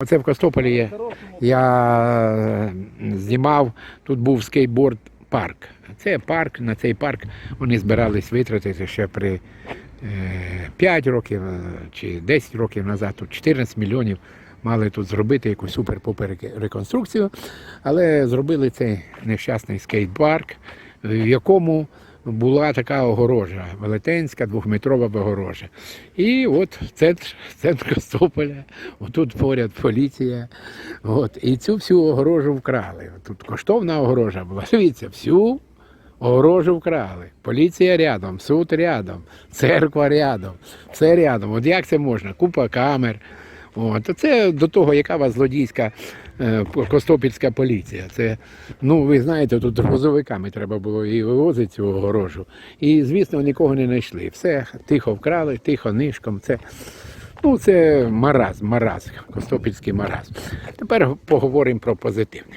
Оце в Костополі є. Я е, знімав, тут був скейтборд парк. Це парк, на цей парк вони збирались витратити ще при е, 5 років е, чи 10 років назад, тут 14 мільйонів мали тут зробити якусь супер-пупер реконструкцію, але зробили цей нещасний скейт-парк, в якому була така огорожа, велетенська двохметрова огорожа. І от центр, центр Костополя, отут поряд поліція. От, і цю всю огорожу вкрали. Тут коштовна огорожа була. Дивіться, всю огорожу вкрали. Поліція рядом, суд рядом, церква рядом, все рядом. От як це можна? Купа камер. От. Це до того, яка у вас злодійська е, Костопільська поліція. Це, ну, ви знаєте, тут грузовиками треба було і вивозити цю огорожу. І, звісно, нікого не знайшли. Все тихо вкрали, тихо нишком. Це, ну, це маразм, маразм, Костопільський маразм. Тепер поговоримо про позитивне.